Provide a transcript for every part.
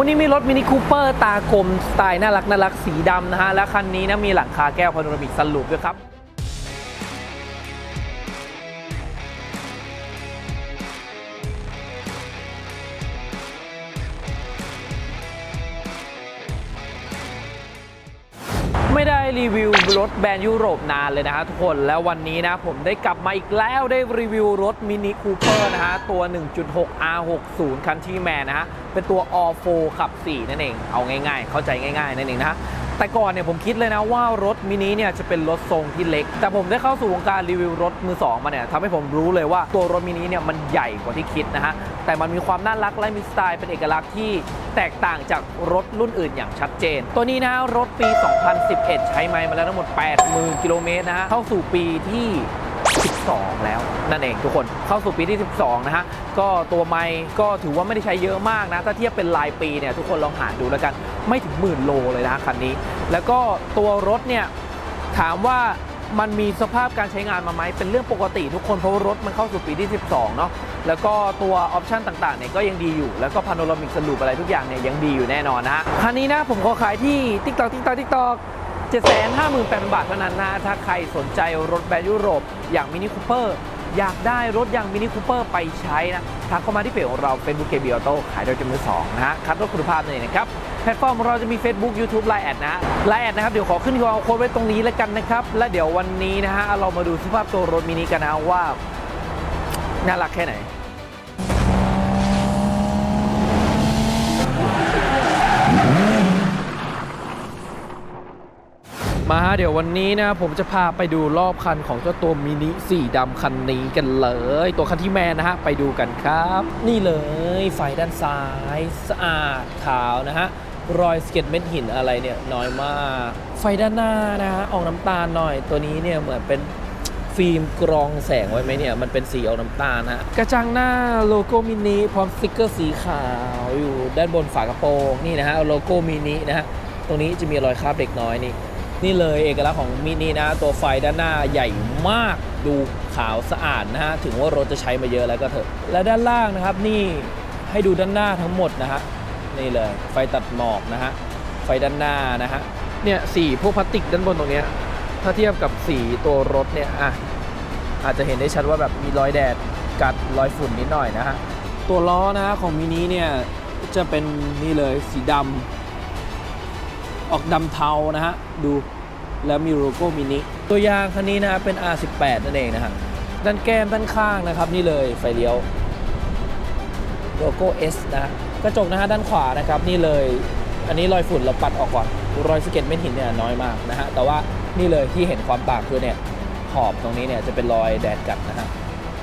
วันนี้มีรถมินิคูเปอร์ตากลมสไตล์น่ารักน่ารักสีดำนะฮะ และคันนี้นะมีหลังคาแก้วพาโนรามิกสรุปด้วยครับ ได้รีวิวรถแบรนด์ยุโรปนานเลยนะฮะทุกคนแล้ววันนี้นะผมได้กลับมาอีกแล้วได้รีวิวรถมินิคูเปอร์นะฮะตัว 1.6 R60 คันที่แมนนะฮะเป็นตัว All 4ขับ 4 นั่นเอง เอาง่ายๆ เข้าใจง่ายๆ นั่นเองนะฮะ แต่ก่อนเนี่ยผมคิดเลยนะว่ารถมินิเนี่ยจะเป็นรถทรงที่เล็ก แต่ผมได้เข้าสู่วงการรีวิวรถมือสองมาเนี่ยทำให้ผมรู้เลยว่าตัวรถมินิเนี่ยมันใหญ่กว่าที่คิดนะฮะ แต่มันมีความน่ารักและมีสไตล์เป็นเอกลักษณ์ที่แตกต่างจากรถรุ่นอื่นอย่างชัดเจน ตัวนี้นะรถปี 2011 ใช้ไมล์มาแล้วทั้งหมด 80,000 กิโลเมตรนะฮะเข้าสู่ปีที่ 12 แล้วนั่นเองทุกคนเข้าสู่ปีที่ 12 นะฮะก็ตัวไมค์ก็ถือว่าไม่ได้ใช้เยอะมากนะ ถ้าเทียบเป็นรายปีเนี่ยทุกคนลองหารดูแล้วกันไม่ถึงหมื่นโลเลยนะคันนี้ แล้วก็ตัวรถเนี่ยถามว่ามันมีสภาพการใช้งานมาไหมเป็นเรื่องปกติทุกคนเพราะรถมันเข้าสู่ปีที่ 12 เนาะแล้วก็ตัวออปชันต่างๆเนี่ยก็ยังดีอยู่ แล้วก็พาโนรามิกสลูปอะไรทุกอย่างเนี่ยยังดีอยู่แน่นอนนะฮะคันนี้นะผมขอขายที่ TikTok TikTok TikTok 758,000 บาทเท่านั้นนะ ถ้าใครสนใจรถแบรนด์ยุโรปอย่างมินิคูเปอร์อยากได้รถอย่างมินิคูเปอร์ไปใช้นะทักเข้ามาที่เพจของเรา Facebook KB Auto ขายโดยจำมือสองนะฮะคัดรถคุณภาพเองนะครับแพลตฟอร์มเราจะมี Facebook YouTube Line แอดนะไลน์แอดนะครับ เดี๋ยวขอขึ้น QR code ไว้ตรงนี้แล้วกันนะครับ และเดี๋ยววันนี้นะฮะเรามาดูสภาพตัวรถมินิกันนะว่าน่ารักแค่ไหน มาฮะเดี๋ยววันนี้นะผมจะพาไปดูรอบคันของเจ้าตัวมินิสีดำคันนี้กันเลย ตัวคันที่แมนนะฮะ ไปดูกันครับ นี่เลยไฟด้านซ้ายสะอาดขาวนะฮะ รอยสะเก็ตเม็ดหินอะไรเนี่ยน้อยมาก ไฟด้านหน้านะฮะ ออกน้ำตาลหน่อยตัวนี้เนี่ยเหมือนเป็นฟิล์มกรองแสงไว้ไหมเนี่ย มันเป็นสีออกน้ำตาลนะฮะกระจังหน้าโลโก้มินิพร้อมสติกเกอร์สีขาวอยู่ด้านบนฝากระโปรงนี่นะฮะโลโก้มินินะฮะตรงนี้จะมีรอยคราบเด็กน้อยนี่ นี่เลยเอกลักษณ์ของมินินะ ตัวไฟด้านหน้าใหญ่มากดูขาวสะอาดนะฮะ ถึงว่ารถจะใช้มาเยอะแล้วก็เถอะ และด้านล่างนะครับนี่ให้ดูด้านหน้าทั้งหมดนะฮะ นี่เลยไฟตัดหมอกนะฮะ ไฟด้านหน้านะฮะ เนี่ยสีพวกพลาสติกด้านบนตรงเนี้ยถ้าเทียบกับสีตัวรถเนี่ยอะอาจจะเห็นได้ชัดว่าแบบมีรอยแดดกัดรอยฝุ่นนิดหน่อยนะฮะ ตัวล้อนะฮะของมินิเนี่ยจะเป็นนี่เลยสีดำ ออกดำเทานะฮะ ดูแล้วมีโลโก้มินิ ตัวยางคันนี้นะเป็น R18 นั่นเองนะฮะ ด้านแก้มด้านข้างนะครับ นี่เลยไฟเลี้ยว โลโก้ S นะฮะกระจกนะฮะด้านขวานะครับนี่เลย อันนี้รอยฝุ่นเราปัดออกก่อน รอยสะเก็ตเม็ดหินเนี่ยน้อยมากนะฮะ แต่ว่านี่เลยที่เห็นความต่างคือเนี่ยขอบตรงนี้เนี่ยจะเป็นรอยแดดกัดนะฮะ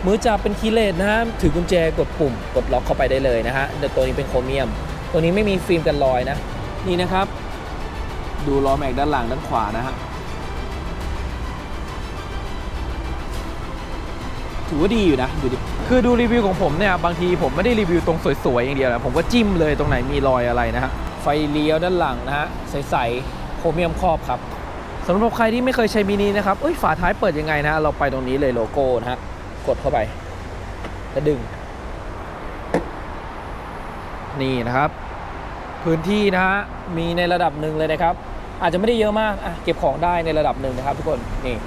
มือจับเป็นคีเลสนะฮะถือกุญแจกดปุ่มกดล็อกเข้าไปได้เลยนะฮะแต่ตัวนี้เป็นโครเมียม ตัวนี้ไม่มีฟิล์มกันรอยนะ นี่นะครับ ดูล้อแม็กด้านหลังด้านขวานะฮะถือว่าดีอยู่นะดูดิคือดูรีวิวของผมเนี่ยบางทีผมไม่ได้รีวิวตรงสวยๆอย่างเดียวนะผมก็จิ้มเลยตรงไหนมีรอยอะไรนะฮะไฟเลี้ยวด้านหลังนะฮะใสๆโครเมียมครอบครับสำหรับใครที่ไม่เคยใช้มินินะครับเอ้ยฝาท้ายเปิดยังไงนะเราไปตรงนี้เลยโลโก้นะฮะกดเข้าไปแล้วดึง นี่นะครับ พื้นที่นะฮะมีในระดับหนึ่งเลยนะครับ อาจจะไม่ได้เยอะมากอะเก็บของได้ในระดับหนึ่งนะครับทุกคนนี่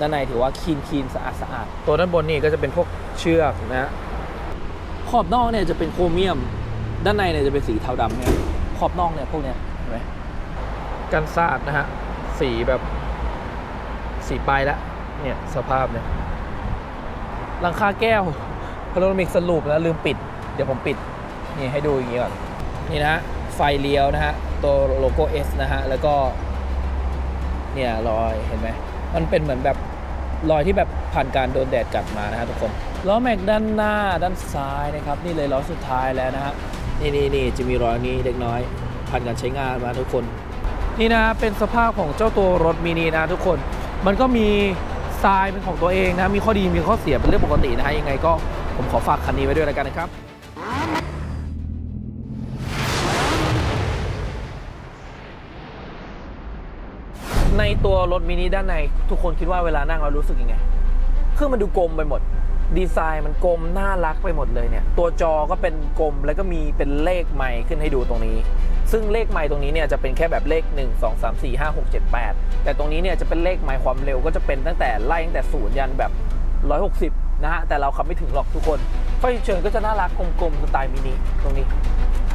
ด้านในถือว่าคีนคีนสะอาดสะอาดตัวด้านบนนี่ก็จะเป็นพวกเชือกนะฮะขอบนอกเนี่ยจะเป็นโครเมียม ด้านในเนี่ยจะเป็นสีเทาดำเนี่ยขอบนอกเนี่ยพวกเนี้ยเห็นไหมกันสาดนะฮะสีแบบสีปลายละเนี่ยสภาพเนี่ยหลังคาแก้วพาโนรามิกสลูปแล้วลืมปิด เดี๋ยวผมปิดนี่ให้ดูอย่างนี้ก่อนนี่นะฮะไฟเลี้ยวนะฮะ ตัวโลโก้ S นะฮะ แล้วก็ เนี่ยรอยเห็นไหม มันเป็นเหมือนแบบรอยที่แบบผ่านการโดนแดดกัดมานะฮะทุกคนล้อแม็กด้านหน้าด้านซ้ายนะครับ นี่เลยล้อสุดท้ายแล้วนะฮะนี่นี่นี่จะมีรอยนี้เล็กน้อยผ่านการใช้งานมาทุกคน นี่นะเป็นสภาพของเจ้าตัวรถมินินะทุกคน มันก็มีทรายเป็นของตัวเองนะมีข้อดีมีข้อเสียเป็นเรื่องปกตินะฮะยังไงก็ผมขอฝากคันนี้ไว้ด้วยแล้วกันนะครับ ในตัวรถมินิด้านในทุกคนคิดว่าเวลานั่งเรารู้สึกยังไงคือมันดูกลมไปหมด ดีไซน์มันกลมน่ารักไปหมดเลยเนี่ย ตัวจอก็เป็นกลมแล้วก็มีเป็นเลขไมค์ขึ้นให้ดูตรงนี้ ซึ่งเลขไมค์ตรงนี้เนี่ยจะเป็นแค่แบบเลข 1 2 3 4 5 6 7 8 แต่ตรงนี้เนี่ยจะเป็นเลขไมค์ความเร็วก็จะเป็นตั้งแต่ไล่ตั้งแต่ศูนย์ยันแบบ 160 นะฮะ แต่เราขับไม่ถึงหรอกทุกคน ไฟฉุกเฉินก็จะน่ารักกลมๆสไตล์มินิตรงนี้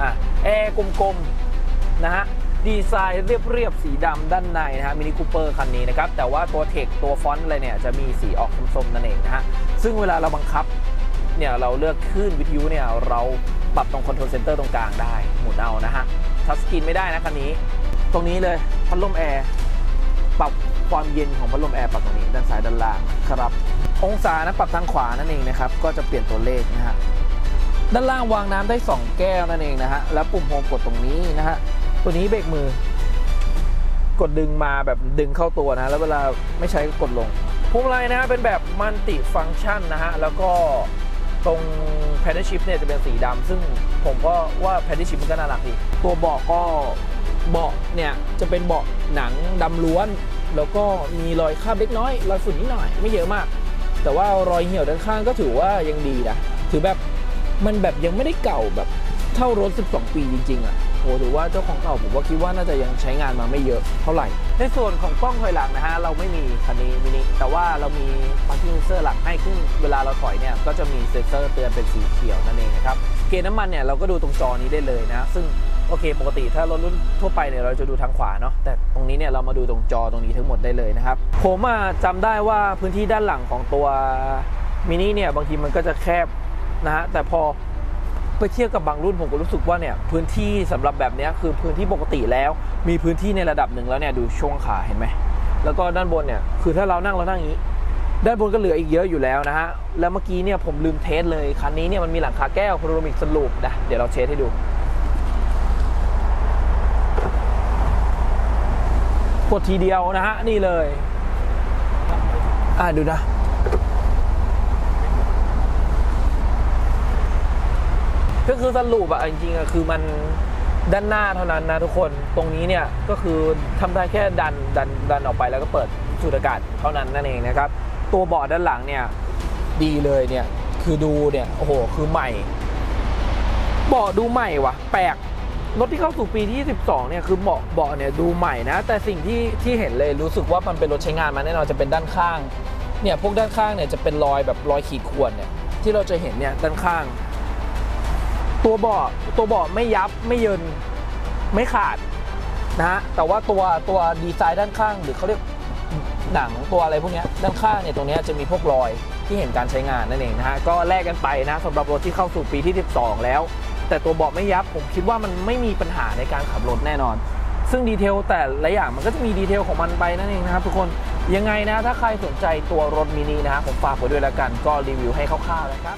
อะแอร์กลมๆนะฮะ ดีไซน์เรียบๆ สีดำด้านในนะฮะมินิคูเปอร์คันนี้นะครับ แต่ว่าตัวเทคตัวฟอนต์อะไรเนี่ยจะมีสีออกส้มๆนั่นเองนะฮะ ซึ่งเวลาเราบังคับเนี่ยเราเลือกขึ้นวิทยุเนี่ยเราปรับตรงคอนโทรลเซนเตอร์ตรงกลางได้ หมุนเอานะฮะทัชสกรีนไม่ได้นะคันนี้ ตรงนี้เลยพัดลมแอร์ปรับความเย็นของพัดลมแอร์ปรับตรงนี้ด้านซ้ายด้านล่างครับ องศานะปรับทางขวานั่นเองนะครับก็จะเปลี่ยนตัวเลขนะฮะด้านล่างวางน้ำได้ 2 แก้วนั่นเองนะฮะแล้วปุ่มโฮมกดตรงนี้นะฮะ ตัวนี้เบรกมือ กดดึงมาแบบดึงเข้าตัวนะ แล้วเวลาไม่ใช้ก็กดลงพวงมาลัยนะฮะเป็นแบบมัลติฟัง c t ชันนะฮะ แล้วก็ตรงแพดเดิลชิพเนี่ยจะเป็นสีดำซึ่งผมก็ว่าแพดเดิลชิพมันก็น่ารักดี ตัวเบาะก็เบาะเนี่ยจะเป็นเบาะหนังดำล้วน แล้วก็มีรอยคราบเล็กน้อย รอยฝุ่นนิดหน่อยไม่เยอะมาก แต่ว่ารอยเหี่ยวด้านข้างก็ถือว่ายังดีนะ ถือแบบมันแบบยังไม่ได้เก่าแบบ เท่ารถ 12 ปีจริง ๆ อะโหถือว่าเจ้าของเก่าผมว่าคิดว่าน่าจะยังใช้งานมาไม่เยอะเท่าไหร่ ในส่วนของกล้องถอยหลังนะฮะเราไม่มีคันนี้มินิแต่ว่าเรามี parking sensor หลังให้ซึ่งเวลาเราถอยเนี่ยก็จะมีเซ็นเซอร์เตือนเป็นสีเขียวนั่นเองนะครับเกณฑ์น้ำมันเนี่ยเราก็ดูตรงจอนี้ได้เลยนะ ซึ่งโอเค ปกติถ้ารถรุ่นทั่วไปเนี่ยเราจะดูทางขวาเนาะแต่ตรงนี้เนี่ยเรามาดูตรงจอตรงนี้ทั้งหมดได้เลยนะครับ ผมอะจำได้ว่าพื้นที่ด้านหลังของตัวมินิเนี่ยบางทีมันก็จะแคบนะฮะแต่พอ ไปเทียบกับบางรุ่นผมก็รู้สึกว่าเนี่ยพื้นที่สำหรับแบบนี้คือพื้นที่ปกติแล้ว มีพื้นที่ในระดับหนึ่งแล้วเนี่ยดูช่วงขาเห็นไหมแล้วก็ด้านบนเนี่ยคือถ้าเรานั่งเรานั่งอย่างนี้ ด้านบนก็เหลืออีกเยอะอยู่แล้วนะฮะแล้วเมื่อกี้เนี่ยผมลืมเทสเลยคันนี้เนี่ยมันมีหลังคาแก้วพาโรามิกสลูปนะเดี๋ยวเราเทสให้ดูกดทีเดียวนะฮะนี่เลย อ่าดูนะ ก็ คือสรุปอะจริงๆอะคือมันด้านหน้าเท่านั้นนะทุกคนตรงนี้เนี่ยก็คือทำได้แค่ดันดันดันออกไปแล้วก็เปิดสูดอากาศเท่านั้นนั่นเองนะครับ ตัวเบาะด้านหลังเนี่ยดีเลยเนี่ยคือดูเนี่ยโอ้โหคือใหม่เบาะดูใหม่วะแปลกรถที่เข้าสู่ปีที่ 12 เนี่ยคือเบาะเบาะเนี่ยดูใหม่นะ แต่สิ่งที่ที่เห็นเลยรู้สึกว่ามันเป็นรถใช้งานมาแน่นอนจะเป็นด้านข้างเนี่ยพวกด้านข้างเนี่ยจะเป็นรอยแบบรอยขีดข่วนเนี่ยที่เราจะเห็นเนี่ยด้านข้าง ตัวเบาะตัวเบาะไม่ยับไม่เยินไม่ขาดนะฮะแต่ว่าตัวตัวดีไซน์ด้านข้างหรือเขาเรียกหนังตัวอะไรพวกนี้ด้านข้างเนี่ยตรงนี้จะมีพวกรอยที่เห็นการใช้งานนั่นเองนะฮะก็แลกกันไปนะสำหรับรถที่เข้าสู่ปีที่ 12 แล้ว แต่ตัวเบาะไม่ยับผมคิดว่ามันไม่มีปัญหาในการขับรถแน่นอน ซึ่งดีเทลแต่ละอย่างมันก็จะมีดีเทลของมันไปนั่นเองนะครับทุกคนยังไงนะถ้าใครสนใจตัวรถมินินะฮะผมฝากไว้ด้วยแล้วกันก็รีวิวให้คร่าวๆนะครับ